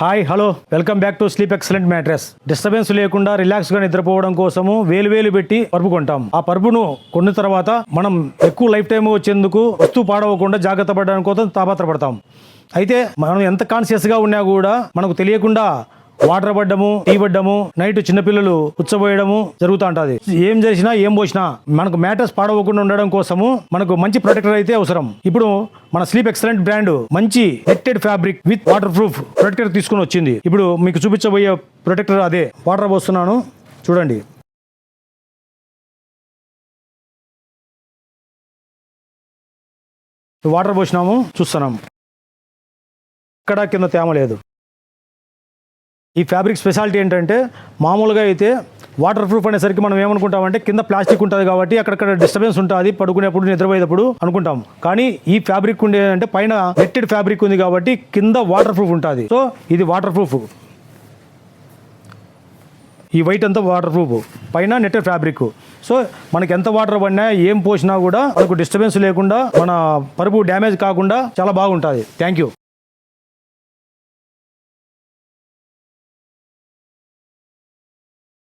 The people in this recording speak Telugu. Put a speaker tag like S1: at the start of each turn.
S1: Hi hello. Welcome back to sleep excellent mattress. Disturbance లేకుండా రిలాక్స్గా నిద్రపోవడం కోసము వేలు వేలు పెట్టి పరుపు కొంటాం. ఆ పరుపును కొన్న తర్వాత మనం ఎక్కువ లైఫ్ టైం వచ్చేందుకు వస్తువు పాడవకుండా జాగ్రత్త పడడానికి కోసం తాపత్రపడతాం అయితే మనం ఎంత కాన్షియస్గా ఉన్నా కూడా మనకు తెలియకుండా వాటర్ పడ్డము టీ పడ్డము నైట్ చిన్నపిల్లలు ఉచ్చబోయడము జరుగుతూ ఉంటుంది. ఏం చేసినా ఏం పోసినా మనకు మ్యాటర్స్ పాడవకుండా ఉండడం కోసము మనకు మంచి ప్రొటెక్టర్ అయితే అవసరం. ఇప్పుడు మన స్లీప్ ఎక్సలెంట్ బ్రాండ్ మంచి netted fabric with waterproof protector తీసుకుని వచ్చింది. ఇప్పుడు మీకు చూపించబోయే ప్రొటెక్టర్ అదే. వాటర్ పోస్తున్నాను. చూడండి. వాటర్ పోసినాము చూస్తున్నాం. ఇక్కడ కింద తేమ లేదు. ఈ ఫ్యాబ్రిక్ స్పెషాలిటీ ఏంటంటే మామూలుగా అయితే వాటర్ ప్రూఫ్ అనేసరికి మనం ఏమనుకుంటామంటే కింద ప్లాస్టిక్ ఉంటుంది కాబట్టి అక్కడక్కడ డిస్టర్బెన్స్ ఉంటుంది పడుకునేప్పుడు నిద్రపోయేటప్పుడు అనుకుంటాం. కానీ ఈ ఫ్యాబ్రిక్ ఉండేదంటే పైన నెట్టెడ్ ఫ్యాబ్రిక్ ఉంది కాబట్టి కింద వాటర్ ప్రూఫ్ ఉంటుంది. సో ఇది వాటర్ ప్రూఫ్. ఈ వైట్ అంతా వాటర్ ప్రూఫ్. పైన నెట్టెడ్ ఫ్యాబ్రిక్. సో మనకి ఎంత వాటర్ పడినా ఏం పోసినా కూడా మనకు డిస్టర్బెన్స్ లేకుండా మన పరుపు డ్యామేజ్ కాకుండా చాలా బాగుంటుంది. Thank you